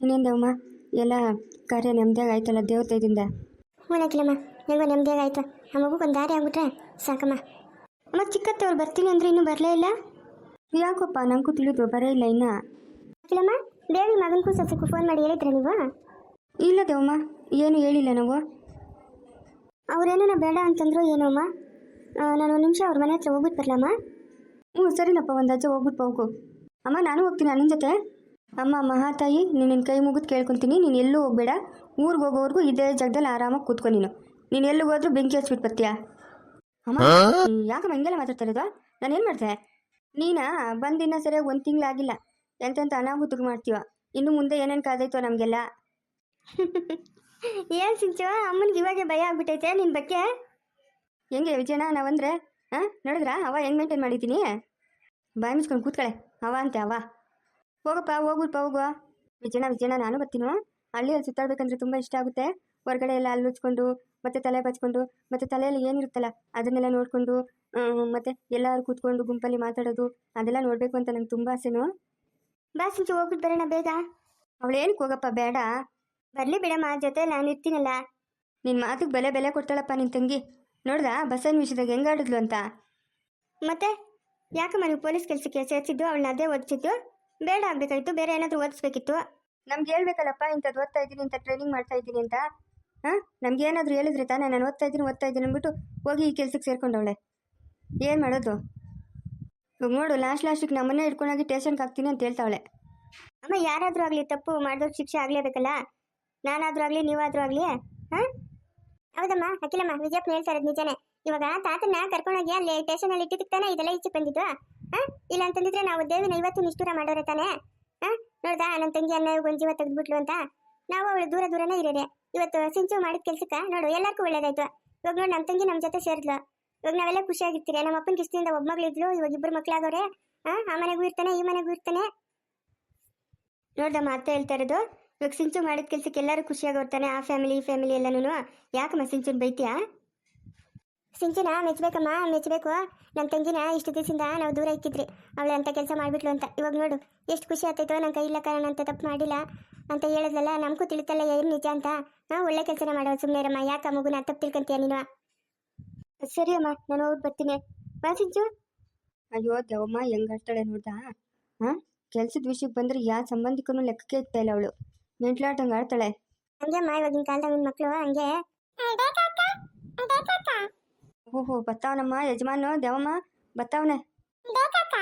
ಇನ್ನೇಂದಮ್ಮ ಎಲ್ಲ ಕಾರ್ಯ ನೆಮ್ಮದಿಯಾಗಿ ಆಯ್ತಲ್ಲ ದೇವತೆಯಿಂದ ಹ್ಞೂನಕ್ಕಿಲ್ಲಮ್ಮ ಹೆಂಗೋ ನೆಮ್ಮದಿಯಾಗಿ ಆಯ್ತು. ಆ ಒಂದು ದಾರಿ ಆಗ್ಬಿಟ್ರೆ ಸಾಕಮ್ಮ. ಅಮ್ಮ ಚಿಕ್ಕತ್ತವ್ರು ಬರ್ತೀನಿ ಅಂದ್ರೆ ಇನ್ನೂ ಬರಲೇ ಇಲ್ಲ? ಯಾಕಪ್ಪ? ನನಗೂ ತಿಳಿದು ಬರೇ ಇಲ್ಲ ಇನ್ನ. ಅಕ್ಕಿಲಮ್ಮ ದೇವಿ ಮಗನಿಗೂ ಸೊಸೆಗೂ ಫೋನ್ ಮಾಡಿ ಹೇಳಿದ್ರೆ ನೀವು? ಇಲ್ಲ ದೇವಮ್ಮ ಏನು ಹೇಳಿಲ್ಲ ನಾವು. ಅವ್ರೇನೋ ಬೇಡ ಅಂತಂದ್ರು ಏನೋ ಅಮ್ಮ ನಾನು ಒಂದು ನಿಮಿಷ ಅವ್ರ ಮನೆ ಹತ್ರ ಹೋಗ್ಬಿಟ್ಟು ಬರಲಮ್ಮ. ಹ್ಞೂ ಸರಿನಪ್ಪ ಒಂದು ಅಜ್ಜ ಹೋಗ್ಬಿಟ್ಟು ಹೋಗು. ಅಮ್ಮ ನಾನು ಹೋಗ್ತೀನಿ ನನ್ನ ಜೊತೆ. ಅಮ್ಮ ಮಹಾತಾಯಿ ನಿನ್ನ ಕೈ ಮುಗಿದು ಕೇಳ್ಕೊತೀನಿ. ನೀನು ಎಲ್ಲೂ ಹೋಗ್ಬೇಡ. ಊರಿಗೆ ಹೋಗೋವರೆಗೂ ಇದೇ ಜಾಗದಲ್ಲಿ ಆರಾಮಾಗಿ ಕೂತ್ಕೊ ನೀನು. ನೀನು ಎಲ್ಲಿಗೆ ಹೋದ್ರೂ ಬೆಂಕಿ ಹಚ್ಬಿಟ್ಟು ಬರ್ತೀಯಾ? ಅಮ್ಮ ಯಾಕಮ್ಮ ಹಿಂಗೆಲ್ಲ ಮಾತಾಡ್ತಾ ನಾನು ಏನು ಮಾಡಿದೆ? ನೀನಾ? ಬಂದಿನ್ನ ಸರಿಯಾಗಿ ಒಂದು ತಿಂಗಳಾಗಿಲ್ಲ ಎಂತೆಂಥ ಅನಾಹುತಕ್ಕೆ ಮಾಡ್ತೀವ ಇನ್ನು ಮುಂದೆ ಏನೇನು ಕಾದೈತೋ ನಮಗೆಲ್ಲ? ಏನು ಸಿಂಚು ಅಮ್ಮನಿಗೆ ಇವಾಗೆ ಭಯ ಆಗ್ಬಿಟ್ಟೈತೆ ನಿನ್ನ ಬಗ್ಗೆ? ಹೆಂಗೆ ವಿಜಯಣ್ಣ ನಾವಂದ್ರೆ ಹಾಂ ನೋಡಿದ್ರಾ? ಅವ ಹೆಂಗೆ ಮೇಂಟೈನ್ ಮಾಡಿದ್ದೀನಿ ಬಾಯಿ ಮುಚ್ಕೊಂಡು ಕೂತ್ಕಳೆ. ಅವ ಅಂತೆ ಅವ. ಹೋಗಪ್ಪ ಹೋಗ್ಬಿಟ್ಪ ಹೋಗುವ. ವಿಜಯಣ ವಿಜಯಣ ನಾನು ಬರ್ತೀನೋ. ಹಳ್ಳಿಯಲ್ಲಿ ಸುತ್ತಾಡ್ಬೇಕಂದ್ರೆ ತುಂಬ ಇಷ್ಟ ಆಗುತ್ತೆ. ಹೊರಗಡೆ ಎಲ್ಲ ಅಲ್ಲುಚ್ಕೊಂಡು ಮತ್ತೆ ತಲೆ ಬಚ್ಕೊಂಡು, ಮತ್ತೆ ತಲೆಯಲ್ಲಿ ಏನಿರುತ್ತಲ್ಲ, ಅದನ್ನೆಲ್ಲ ನೋಡಿಕೊಂಡು ಮತ್ತೆ ಎಲ್ಲರೂ ಕೂತ್ಕೊಂಡು ಗುಂಪಲ್ಲಿ ಮಾತಾಡೋದು, ಅದೆಲ್ಲ ನೋಡಬೇಕು ಅಂತ ನಂಗೆ ತುಂಬ ಆಸೆನು. ಬಾ ಸಿಂಚು ಹೋಗ್ಬಿಟ್ಟು ಬರೋಣ ಬೇಗ. ಅವಳೇನಕ್ಕೆ ಹೋಗಪ್ಪ, ಬೇಡ. ಬರಲಿ ಬಿಡಮ್ಮ ಜೊತೆ ನಾನು ಇರ್ತೀನಲ್ಲ. ನಿನ್ನ ಮಾತಿಗೆ ಬೆಲೆ ಬೆಲೆ ಕೊಡ್ತಾಳಪ್ಪ ನಿನ್ನ ತಂಗಿ. ನೋಡ್ದಾ ಬಸ್ಸನ್ ವಿಷಯದಾಗ ಹೆಂಗಾಡಿದ್ಲು ಅಂತ. ಮತ್ತೆ ಯಾಕಮ್ಮ ನೀವು ಪೊಲೀಸ್ ಕೆಲಸಕ್ಕೆ ಸೇರಿಸಿದ್ದು, ಅವಳನ್ನ ಅದೇ ಓದಿಸಿದ್ದು? ಬೇಡ ಆಗ್ಬೇಕಾಗಿತ್ತು, ಬೇರೆ ಏನಾದರೂ ಓದಿಸ್ಬೇಕಿತ್ತು? ನಮ್ಗೆ ಹೇಳ್ಬೇಕಲ್ಲಪ್ಪ ಇಂಥದ್ದು ಓದ್ತಾ ಇದ್ದೀನಿ ಇಂಥ ಟ್ರೈನಿಂಗ್ ಮಾಡ್ತಾ ಇದ್ದೀನಿ ಅಂತ. ಹಾಂ? ನಮ್ಗೆ ಏನಾದರೂ ಹೇಳಿದ್ರೆ ತಾನೇ ನಾನು ಓದ್ತಾ ಇದ್ದೀನಿ ಓದ್ತಾ ಇದ್ದೀನಿ ಅಂದ್ಬಿಟ್ಟು ಹೋಗಿ ಈ ಕೆಲ್ಸಕ್ಕೆ ಸೇರ್ಕೊಂಡವಳೆ. ಏನು ಮಾಡೋದು? ನೋಡು ಲಾಸ್ಟ್ ಲಾಸ್ಟಿಗೆ ನಮ್ಮನ್ನೇ ಹಿಡ್ಕೊಂಡೋಗಿ ಟೇಷನ್ಗೆ ಹಾಕ್ತೀನಿ ಅಂತ ಹೇಳ್ತಾವಳೆ. ಅಮ್ಮ, ಯಾರಾದರೂ ಆಗಲಿ, ತಪ್ಪು ಮಾಡಿದ್ರೆ ಶಿಕ್ಷೆ ಆಗಲೇಬೇಕಲ್ಲ ನಾನಾದರೂ ಆಗಲಿ, ನೀವಾದರೂ ಆಗಲಿ, ಹಾಂ? ಹೌದಮ್ಮ, ಅಖಿಲಮ್ಮ ವಿಜಯಪ್ಪ ಹೇಳ್ತಾ ಇರೋದು ನಿಜನೇ. ಇವಾಗ ತಾತನ ಕರ್ಕೊಂಡೋಗಿ ಅಲ್ಲಿ ಸ್ಟೇಷನಲ್ಲಿ ಇಟ್ಟಿದ್ದಕ್ಕೆ ತಾನೇ ಇದೆಲ್ಲ ಈಚೆ ಬಂದಿದ್ದು? ಹಾಂ ಇಲ್ಲ ಅಂತಂದಿದ್ರೆ ನಾವು ದೇವಿನ ಇವತ್ತು ನಿಷ್ಠೂರ ಮಾಡೋರೆ ತಾನೆ? ಹಾಂ? ನೋಡ್ದಾ ನನ್ನ ತಂಗಿ ಅನ್ನ ಒಂದು ಜೀವ ತೆಗೆದ್ಬಿಟ್ಲು ಅಂತ? ನಾವು ಅವಳು ದೂರ ದೂರನೇ ಇರೋದೆ. ಇವತ್ತು ಸಿಂಚು ಮಾಡಿದ ಕೆಲ್ಸಕ್ಕೆ ನೋಡು, ಎಲ್ಲರಿಗೂ ಒಳ್ಳೇದಾಯ್ತು. ಇವಾಗ ನೋಡಿ ನಮ್ಮ ತಂಗಿ ನಮ್ಮ ಜೊತೆ ಸೇರಿದ್ಲು. ಇವಾಗ ನಾವೆಲ್ಲ ಖುಷಿಯಾಗಿರ್ತೀರಿ. ನಮ್ಮ ಅಪ್ಪನ ಕಿಸ್ತಿಯಿಂದ ಒಬ್ಬ ಮಗಳಿದ್ಲು, ಇವಾಗ ಇಬ್ಬರು ಮಕ್ಕಳಾಗೋರೆ ಹಾಂ? ಆ ಮನೆಗೂ ಇರ್ತಾನೆ, ಈ ಮನೆಗೂ ಇರ್ತಾನೆ. ನೋಡ್ದಮ್ಮ ಅತ್ತ ಹೇಳ್ತಾ ಇರೋದು? ಇವಾಗ ಸಿಂಚು ಮಾಡಿದ ಕೆಲ್ಸಕ್ಕೆ ಎಲ್ಲರೂ ಖುಷಿಯಾಗಿ ಆ ಫ್ಯಾಮಿಲಿ ಈ ಫ್ಯಾಮಿಲಿ ಎಲ್ಲನೂ ಯಾಕಮ್ಮ ಸಿಂಚುನ್ ಬೈತೀಯಾ? ಸಿಂಚುನ ಮೆಚ್ಚಬೇಕಮ್ಮ ಮೆಚ್ಚಬೇಕು ನನ್ನ ತಂಗಿನ ಇಷ್ಟು ದಿವಸದಿಂದ ನಾವು ದೂರ ಇಕ್ಕಿದ್ರಿ. ಅವಳು ಅಂತ ಕೆಲಸ ಮಾಡಿಬಿಟ್ಲು ಅಂತ. ಇವಾಗ ನೋಡು ಎಷ್ಟು ಖುಷಿ ಆಗ್ತೈತೋ ನನ್ನ ಕೈ ಇಲ್ಲ ಕಾರಣ ಅಂತ ತಪ್ಪು ಮಾಡಿಲ್ಲ ಅಂತ ಹೇಳಿದ್ಲಲ್ಲ ನಮಗೂ ತಿಳಿತಲ್ಲ ಏನು ನಿಜ ಅಂತ. ನಾವು ಒಳ್ಳೆ ಕೆಲಸನೇ ಮಾಡೋ ಸುಮ್ಮನೆ ಅಮ್ಮ ಯಾಕೆ ಆ ಮಗುನ ತಪ್ಪು ತಿಳ್ಕೊಂತೀಯ ನೀನು? ಸರಿ ಅಮ್ಮ ನಾನು ಹೋಗಿ ಬರ್ತೀನಿ. ಬಾ ಸಿಂಚು. ಅಯ್ಯೋ ದೇವಮ್ಮ ಹೆಂಗಾಡ್ತಾಳೆ ನೋಡ್ದಾ? ಹಾಂ ಕೆಲ್ಸದ ವಿಷಯಕ್ಕೆ ಬಂದ್ರೆ ಯಾವ ಸಂಬಂಧಿಕನೂ ಲೆಕ್ಕಕ್ಕೆ ಇರ್ತಾ ಇಲ್ಲ ಅವಳು. ಮೆಂಟ್ಲಾಟಂಗೆ ಆಡ್ತಾಳೆ. ಹಂಗೆ ಅಮ್ಮ ಇವಾಗಿನ ಕಾಲದಾಗ ನನ್ನ ಮಕ್ಕಳು ಹಂಗೆ. ಓಹೋ ಬತ್ತಾವನಮ್ಮ ಯಜಮಾನ ದೇವಮ್ಮ ಬತ್ತಾವನೆ. ಬೇಕಕ್ಕ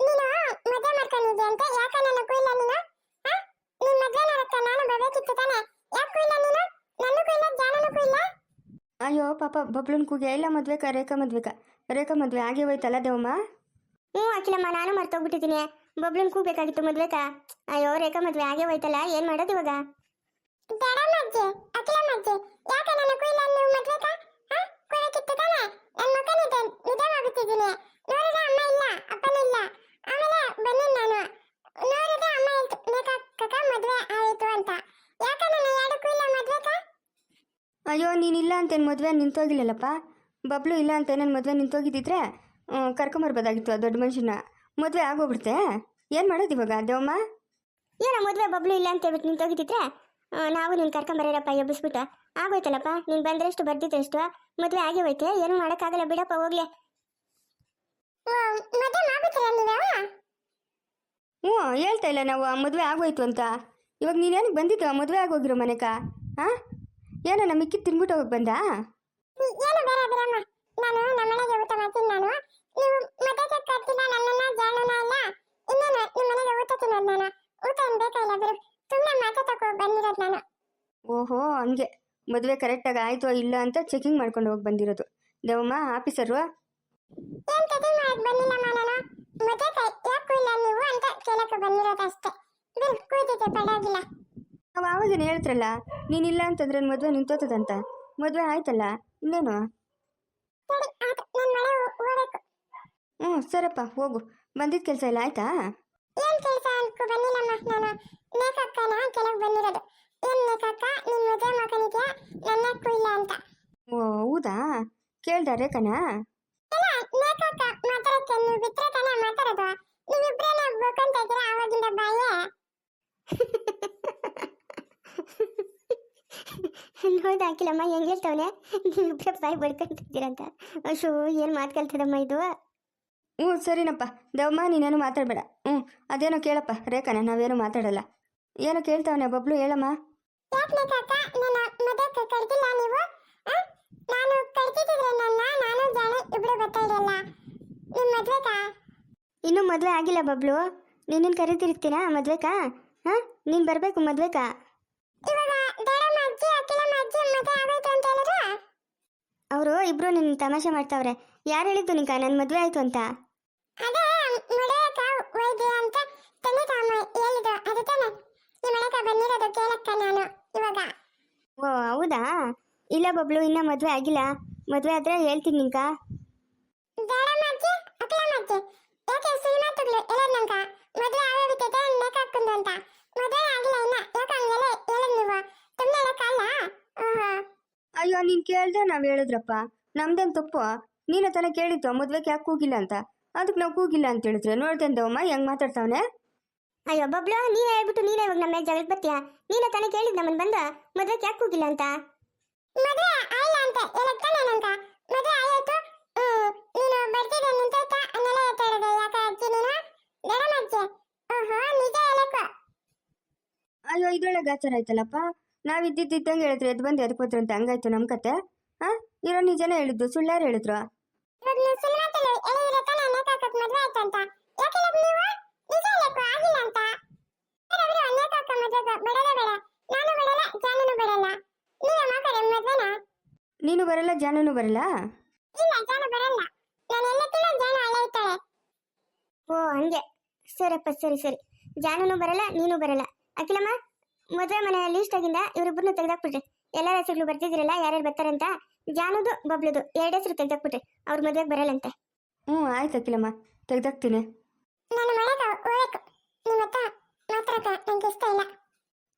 ನೀನು ಮದುವೆ ಮಾಡ್ಕೊಂಡಿದ್ದೆ ಅಂತ ಯಾಕ ನನ್ನ ಕುಯ್ಲ ನೀನು? ಹ? ನಿನ್ ಮದ್ವೆ ನೋಡಕ್ಕ ನಾನು ಬರ್ಬೇಕಿತ್ತು ತಾನೆ. ಯಾಕೆ ಕುಯ್ಲ ನೀನು? ನನ್ನ ಕುಯ್ಲ ಜಾನನು ಕುಯ್ಲ? ಅಯ್ಯೋ ಪಾಪ ಬಬ್ಲನ್ ಕೂಗೆ. ಇಲ್ಲ ಮದ್ವೆಕ ರೇಖಾ ಮದ್ವೆಕ ರೇಖಾ ಮದ್ವೆ ಆಗೇ ಹೋಯ್ತಲ್ಲ ದೇವಮ್ಮ? ಹ್ಞೂ ಅಖಿಲಮ್ಮ ನಾನು ಮರ್ತೋಗ್ಬಿಟ್ಟಿದ್ದೀನಿ. ಬಬ್ಲನ್ ಕೂಗ್ಬೇಕಾಗಿತ್ತು ಮದ್ವೆಕ ಅಯ್ಯೋ ರೇಖಾ ಮದ್ವೆ ಆಗೇ ಹೋಯ್ತಲ್ಲ ಏನ್ ಮಾಡೋದು ಇವಾಗ? ದಡಮಜ್ಜೆ ಅಖಿಲಮ್ಮಜ್ಜೆ ಯಾಕ ನನ್ನ ಕುಯ್ಲ ನೀವು ಮದ್ವೆಕ ಹ? ಕುಯ್ಯಕ್ಕಿತ್ತು ತಾನೆ ನನ್ನ ಮುಖ ನಿದ್ದೆ ನಿದ್ದೆ ಮಾಡುತ್ತಿದ್ದೀನಿ ನೋಡಿದ್ರೆ ಅಮ್ಮ ಇಲ್ಲ ಅಪ್ಪನೂ ಇಲ್ಲ ಆಮೇಲೆ ಬನ್ನಿ ನಾನು ನೋಡಿದ್ರೆ ಅಮ್ಮ ಹೇಳ್ತು ಬೇಕಾ ಕಕ್ಕ ಮದ್ವೆ ಆಯಿತು ಅಂತ ಯಾಕ ನನ್ನ ಎರಡು ಕುಯ್ಲ ಮದ್ವೆಕ ಅಯ್ಯೋ ನೀನಿಲ್ಲ ಅಂತೇನು ಮದುವೆ ನಿಂತೋಗಿಲ್ಲಲ್ಲಪ್ಪ? ಬಬ್ಲು ಇಲ್ಲ ಅಂತ ನನ್ನ ಮದುವೆ ನಿಂತೋಗಿದ್ದಿದ್ರೆ ಕರ್ಕೊಂಬರ್ಬೋದಾಗಿತ್ತು ಆ ದೊಡ್ಡ ಮನುಷ್ಯನ ಮದುವೆ ಆಗೋಗ್ಬಿಡುತ್ತೆ ಏನು ಮಾಡೋದು ಇವಾಗ ದೇವಮ್ಮ? ಏನೋ ಮದುವೆ ಬಬ್ಲು ಇಲ್ಲ ಅಂತ ಹೇಳ್ಬಿಟ್ಟು ನಿಂತೋಗಿದ್ದಿದ್ರೆ ನಾವು ನೀನು ಕರ್ಕೊಂಬರೋರಪ್ಪ ಎಬ್ಬಿಸ್ಬಿಟ್ಟು. ಆಗೋಯ್ತಲ್ಲಪ್ಪ ನೀನು ಬಂದ್ರೆಷ್ಟು ಬರ್ದಿದ್ದೆಷ್ಟು? ಮದುವೆ ಆಗಿ ಹೋಯ್ತೆ ಏನು ಮಾಡೋಕ್ಕಾಗಲ್ಲ ಬಿಡಪ್ಪ ಹೋಗ್ಲಿ. ಹ್ಞೂ ಹೇಳ್ತಾ ಇಲ್ಲ ನಾವು ಮದುವೆ ಆಗೋಯ್ತು ಅಂತ. ಇವಾಗ ನೀನೇನಕ್ಕೆ ಬಂದಿದ್ದು ಮದುವೆ ಆಗೋಗಿರೋ ಮನೆಕ ಹಾಂ ಏನೋ ನಮ್ಮ ಮಿಕ್ಕಿ ತಿನ್ಬಿಟ್ಟು ಹೋಗಿ ಬಂದಾ? ಏನು ಬಿಡಮ್ಮ. ನಾನು ನಮ್ಮನೆಗೆ ಊಟ ಮಾಡ್ತೀನಿ ನಾನು. ನೀವು ಮತ್ತೆ ನನ್ನನ್ನ ಜಾಣನ ಇಲ್ಲ. ಇನ್ನೇನು ನಿಮ್ಮ ಮನೆಗೆ ಊಟ ತಿನ್ನೋದು ನಾನು? ಊಟ ಏನು ಬೇಕಾಗಿಲ್ಲ ಬಿಡು. ಸುಮ್ಮನೆ ಮಾತಾ ತಗೋ ಬಂದಿರೋದು ನಾನು. ಓಹೋ ಹಂಗೆ. ಮದುವೆ ಕರೆಕ್ಟಾಗಿ ಆಯಿತೋ ಇಲ್ಲ ಅಂತ ಚೆಕಿಂಗ್ ಮಾಡ್ಕೊಂಡು ಹೋಗಿ ಬಂದಿರೋದು. ದೇವಮ್ಮ ಆಫೀಸರು ಏನು ಬಂದಿಲ್ಲ ನಾನು? ಯಾಕೆ ಇಲ್ಲ ನೀವು ಅಂತ ಕೇಳಕ್ಕೆ ಬಂದಿರೋದು ಅಷ್ಟೇ. ಕೂತಿದ್ದೆ ಪರವಾಗಿಲ್ಲ. ಹೇಳ್ತ್ರಲ್ಲ? ನೀನಿಲ್ಲ ಅಂತಂದ್ರೆ ಮದುವೆ ನಿಂತೋತದಂತ. ಮದುವೆ ಆಯ್ತಲ್ಲ ಇನ್ನೇನು? ಹ್ಞೂ ಸರಪ್ಪ ಹೋಗು. ಬಂದಿದ್ದ ಕೆಲಸ ಇಲ್ಲ ಆಯ್ತಾ? ಏನು ಕೆಲಸ ಅನ್ಕೊ ಬಂದಿಲ್ಲಮ್ಮ ನಾನು ನೇಕಕ್ಕನ ಕೆಳಗೆ ಬಂದಿರೋದು. ಏನು ನೇಕಕ್ಕ ನಿನ್ನ ಮದುವೆ ಮಗನಿಗೆ ನನ್ನ ಇಲ್ಲ ಅಂತ. ಓ ಹೌದಾ? ಕೇಳ್ದ ರೇಖನ ಇಲ್ಲ ನೇಕಕ್ಕ ಮಾತಾಡಕ್ಕೆ ನೀವು ಬಿಟ್ರೆ ತಾನೇ ಮಾತಾಡೋದು ನೀವಿಬ್ರೇನೆ ಬೊಕ್ಕಂತ ಇದ್ದೀರಾ ಆವಾಗಿಂದ ಬಾಯೇ ನೋಡ್ದ ಹಾಕಿಲ್ಲಮ್ಮ ಹೆಂಗ್ ಹೇಳ್ತಾವನೆ ನೀವಿಬ್ರೆ ಬಾಯಿ ಬಡ್ಕೊಂತಿದ್ದೀರಂತ ಅಶೋ ಏನು ಮಾತು ಕಲ್ತದಮ್ಮ ಇದು? ಹ್ಞೂ ಸರಿನಪ್ಪ. ದೇವಮ್ಮ ನೀನೇನು ಮಾತಾಡಬೇಡ. ಹ್ಞೂ ಅದೇನೋ ಕೇಳಪ್ಪ ರೇಖಾನ ನಾವೇನು ಮಾತಾಡಲ್ಲ. ಏನೋ ಕೇಳ್ತಾವನೆ ಬಬ್ಲು ಹೇಳಮ್ಮ. ಯಾಕೆ ಕಾಕ ನನ್ನ ಮದಕ್ಕೆ ನೀವು? ನಾನು ನನ್ನ ನಾನು ಜಾಣ ಇಬ್ರು ಬರ್ತಾ ಇರಲ್ಲ ನಿಮ್ಮ ಇನ್ನೂ ಮದುವೆ ಆಗಿಲ್ಲ ಬಬ್ಲು. ನಿನ್ನನ್ನು ಕರಿತಿರ್ತೀರಾ ಮದುವೆಕಾ ಹಾಂ ನೀನು ಬರಬೇಕು ಮದ್ವೆಗಾ ಇವಾಗ ದೊಡ್ಡಮ್ಮ ಅಜ್ಜಿ ಅಕ್ಕಿಲಮ್ಮ ಅಜ್ಜಿ ಮದುವೆ ಆಗೋಯ್ತು ಅಂತ ಹೇಳಿದ್ರು ಅವರು ಇಬ್ರು ನಿನ್ನ ತಮಾಷೆ ಮಾಡ್ತಾವ್ರೆ. ಯಾರು ಹೇಳಿದ್ದು ನಿಕ ನನ್ನ ಮದುವೆ ಆಯ್ತು ಅಂತ. ಅದೇ ಮಳೆಯಕ ವೈದ್ಯ ಅಂತ ತಂದೆ ತಾಮ ಹೇಳಿದ್ದು ಅದು ತಾನೆ? ಈ ಮಳೆಕ ಬಂದಿರೋದು ಕೇಳಕ್ಕ ನಾನು ಇವಾಗ. ಓ ಹೌದಾ? ಇಲ್ಲ ಬಬ್ಲು ಇನ್ನ ಮದ್ವೆ ಆಗಿಲ್ಲ. ಮದ್ವೆ ಆದ್ರೆ ಹೇಳ್ತೀನಿ ನಿಂಕ ಯಾಕೆ ಸುಳ್ಳು ಮಾತುಗಳು ಹೇಳೋದು ನಂಕ ಮದ್ವೆ ಆಗೋದಕ್ಕೆ ಲೆಕ್ಕ ಹಾಕೊಂಡು ಅಂತ ಮದ್ವೆ ಆಗಿಲ್ಲ ಇನ್ನ ಯಾಕೆ ಹಂಗೆಲ್ಲ ಹೇಳೋದು ನೀವು ಸುಮ್ಮನೆ ಹೇಳಕ್ಕಲ್ಲ ಓಹೋ ಅಯ್ಯೋ ನೀನು ಕೇಳ್ದೆ ನಾವ್ ಹೇಳಿದ್ರಪ್ಪ. ನಮ್ದೇನ್ ತಪ್ಪು? ನೀನು ತಾನೇ ಕೇಳಿತ್ತು ಮದ್ವೆಗೆ ಯಾಕೆ ಕೂಗಿಲ್ಲ ಅಂತ? ಅದಕ್ಕೆ ನಾವು ಕೂಗಿಲ್ಲ ಅಂತ ಹೇಳಿದ್ರೆ ನೋಡ್ತೇನೆ ದೇವಮ್ಮ ಹೆಂಗೆ ಮಾತಾಡ್ತಾವನೆ? ಅಯ್ಯೋ ಬಬ್ಲು ನೀನೇ ಹೇಳ್ಬಿಟ್ಟು ನೀನೇ ಇವಾಗ ನಮ್ಮ ಮೇಲೆ ಜಗಳಕ್ಕೆ ಬರ್ತೀಯ? ನೀನೇ ತಾನೇ ಕೇಳಿದ್ ನಮ್ಮನ್ನು ಬಂದ ಮದ್ವೆಗೆ ಯಾಕೆ ಕೂಗಿಲ್ಲ ಅಂತ? ಮದುವೆ ಆಯಿಲ್ಲ ಅಂತ ಮದ್ವೆ ಆಯ್ತು. ನೀನು ಬರ್ತಿದ್ದೆ ನಿಂತೈತ ಅನ್ನೆಲ್ಲ ಹೇಳ್ತಾಯಿರೋದು ಯಾಕೆ ಅಜ್ಜಿ ನೀನು? ದಡಮಜ್ಜಿ ಓಹೋ ನಿಜ ಹೇಳಕ್ಕ. ಅಯ್ಯೋ ಇದ್ರೊಳಗೆ ಗಾಚಾರ ಆಯ್ತಲ್ಲಪ್ಪ? ನಾವು ಇದ್ದಿದ್ದಂಗೆ ಹೇಳಿದ್ರು ಎದ್ದು ಬಂದು ಎದಕ್ಕೆ ಅಂತ. ಹಂಗಾಯ್ತು ನಮ್ಮ ಕತೆ. ಹಾ ಇರೋ ನಿಜನೇ ಹೇಳಿದ್ದು ಸುಳ್ಳಾರು ಹೇಳಿದ್ರು. ನಾನು ಬರಲ್ಲ ಜಾನನು ಬರಲ್ಲ. ಓ ಹಂಗೆ. ಸರಪ್ಪ ಸರಿ ಸರಿ. ಜಾನನು ಬರಲ್ಲ ನೀನು ಬರಲ್ಲ. ಅಖಿಲಮ್ಮ? ಮದುವೆ ಮನೆ ಲಿಸ್ಟ್ ಆಗಿಂದ ಇವರಿಬ್ಬರನ್ನ ತೆಗೆದಾಕ್ಬಿಟ್ರಿ. ಎಲ್ಲ ಹೆಸರುಗಳು ಬರ್ತಿದ್ದೀರಲ್ಲ ಯಾರ್ಯಾರು ಬರ್ತಾರೆ ಅಂತ ಜಾನುದು ಬಬ್ಲುದು ಎರಡು ಹೆಸರು ತೆಗೆದಾಕ್ಬಿಟ್ರಿ. ಅವ್ರ ಮದುವೆಗೆ ಬರಲ್ಲಂತೆ. ಹ್ಞೂ ಆಯ್ತು ಅಕ್ಕಿಲಮ್ಮ ತೆಗ್ದಾಕ್ತೀನಿ. ನಾನು ಮನೆಗೆ ಹೋಗ್ಬೇಕು ನಿಮ್ಮ ಹತ್ರ ಮಾತಾಡಕ್ಕೆ ನಂಗೆ ಇಷ್ಟ ಇಲ್ಲ.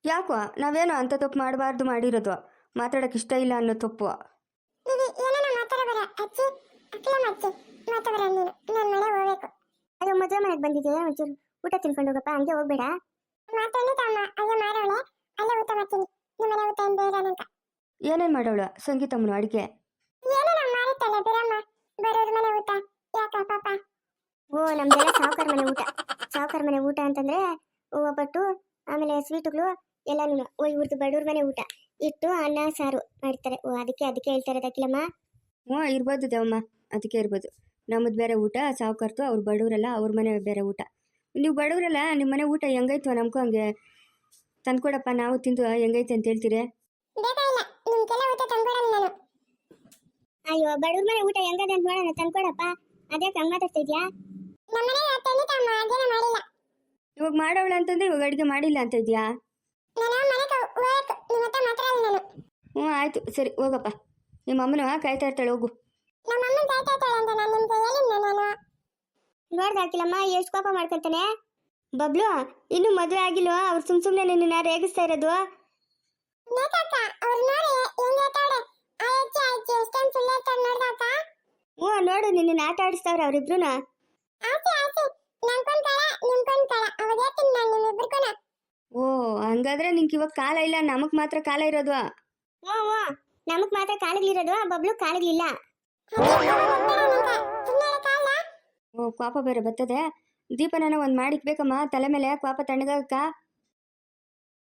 ಯಾಕೋ? ನಾವೇನೋ ಅಂತ ತಪ್ಪು ಮಾಡಬಾರ್ದು ಮಾಡಿರೋದು. ಮಾತಾಡೋಕೆ ಇಷ್ಟ ಇಲ್ಲ ಅನ್ನೋ ತಪ್ಪು. ನೀವು ಏನೇನೋ ಮಾತಾಡಬೇಡ ಅಜ್ಜಿ ಅಖಿಲಮ್ಮ ಅಜ್ಜಿ ಬರ ನೀನು. ನಾನು ಮನೆ ಹೋಗಬೇಕು. ಅದು ಮದುವೆ ಮನೆಗೆ ಬಂದಿದ್ದೀಯಾ ಒಂಚೂರು? ಊಟ ತಿನ್ಕೊಂಡು ಹೋಗಪ್ಪ ಹಂಗೆ ಹೋಗ್ಬೇಡ. ಮಾತಾಡಿ ತಮ್ಮ ಅಯ್ಯೋ ಮಾಡೋಳೆ ಅಲ್ಲೇ ಊಟ ಮಾಡ್ತೀನಿ. ನಿಮ್ಮ ಮನೆ ಊಟ ಏನು ಬೇಡ ಅಂತ. ಏನೇನು ಮಾಡೋಳು ಸಂಗೀತಮ್ಮನು ಅಡುಗೆ? ಏನೇನೋ ಮಾಡುತ್ತಲ್ಲ ಬಿರಮ್ಮ ಬರೋರ್ ಮನೆ ಊಟ. ಯಾಕ ಪಾಪ. ಓ ನಮ್ದೆಲ್ಲ ಸಾವುಕಾರ ಮನೆ ಊಟ. ಸಾವುಕಾರ ಮನೆ ಊಟ ಅಂತಂದ್ರೆ ಒಬ್ಬಟ್ಟು ಆಮೇಲೆ ಸ್ವೀಟ್ಗಳು ಎಲ್ಲಾನು ಓ ಇವ್ರದ್ದು ಬಡವ್ರ ಮನೆ ಊಟ. ಇಟ್ಟು ಅನ್ನ ಸಾರು ಮಾಡ್ತಾರೆ. ಓ ಅದಕ್ಕೆ ಅದಕ್ಕೆ ಹೇಳ್ತಾರೆ ಅಖಿಲಮ್ಮ ಹ್ಞೂ ಇರ್ಬೋದು ದೇವಮ್ಮ. ಅದಕ್ಕೆ ಇರ್ಬೋದು. ನಮ್ಮದು ಬೇರೆ ಊಟ ಸಾವುಕಾರ್ತು ಅವ್ರ ಬಡವರೆಲ್ಲ ಅವ್ರ ಮನೆ ಬೇರೆ ಊಟ. ನೀವು ಬಡವರಲ್ಲ ನಿಮ್ಮ ಮನೆ ಊಟ ಹೆಂಗೈತು ನಮಗೂ ಹಂಗೆ. ತಂದ್ಕೊಡಪ್ಪ ನಾವು ತಿಂದು ಹೆಂಗೈತೆ ಅಂತ ಹೇಳ್ತೀರಿ? ಬೇಕಾಗಿಲ್ಲ ನಿಮ್ಗೆಲ್ಲ ಊಟ ತಂದ್ಕೊಡಲ್ಲ ನಾನು. ಅಯ್ಯೋ ಬಡವ್ರ ಮನೆ ಊಟ ಹೆಂಗದೆ ಅಂತ ನೋಡೋಣ ತಂದ್ಕೊಡಪ್ಪ. ಅದೇ ಹಂಗ ಮಾತಾಡ್ತಾ ಇದ್ಯಾ? ನಮ್ಮನೆ ತಂದೆ ತಮ್ಮ ಅದೇನ ಮಾಡಿಲ್ಲ. ಇವಾಗ ಮಾಡೋಳ ಅಂತಂದ್ರೆ ಇವಾಗ ಅಡುಗೆ ಮಾಡಿಲ್ಲ ಅಂತ ಇದೆಯಾ? ನಾನು ಮನೆಗೆ ಹೋಗಕ್ಕೆ ನಿಮ್ಮ ಹತ್ರ ಮಾತಾಡಲ್ಲ ನಾನು. ಹ್ಞೂ ಆಯಿತು ಸರಿ ಹೋಗಪ್ಪ. ನಿಮ್ಮ ಅಮ್ಮನ ಕಾಯ್ತಾ ಇರ್ತಾಳೆ ಹೋಗು. ನಮ್ಮ ಅಮ್ಮನ ಕಾಯ್ತಾ ಇರ್ತಾಳೆ ಅಂತ ನಾನು ನಿಮ್ಗೆ ಹೇಳಿಲ್ಲ ನಾನು? ನೋಡ್ದ ಹಾಕಿಲ್ಲಮ್ಮ ಎಷ್ಟು ಕೋಪ ಮಾಡ್ಕೊಂತಾನೆ. ಬಬ್ಲು ಇನ್ನು ಮದುವೆ ಆಗಿಲ್ವ? ಅವ್ರು ಸುಮ್ ಸುಮ್ನೆ ನಿನ್ನ ರೇಗಿಸ್ತಾ ಇರೋದು. ಓ ನೋಡು ನಿನ್ನ ಆಟ ಆಡಿಸ್ತಾವ್ರೆ ಅವ್ರಿಬ್ರು ಓ ಹಂಗಾದ್ರೆ ನಿಂಗೆ ಇವಾಗ ಕಾಲ ಇಲ್ಲ ನಮಗ್ ಮಾತ್ರ ಕಾಲ ಇರೋದು. ಓ ಓ ನಮಗ್ ಮಾತ್ರ ಕಾಲಿಗಳಿರೋದು ಬಬ್ಲು ಕಾಲಿಗಳಿಲ್ಲ ಓ ಪಾಪ ಬೇರೆ ಬರ್ತದೆ. ದೀಪನ ಒಂದು ಮಾಡಿಕ್ಬೇಕಮ್ಮ ತಲೆ ಮೇಲೆ ಪಾಪ ತಣ್ಣಗಾಗಕ್ಕ.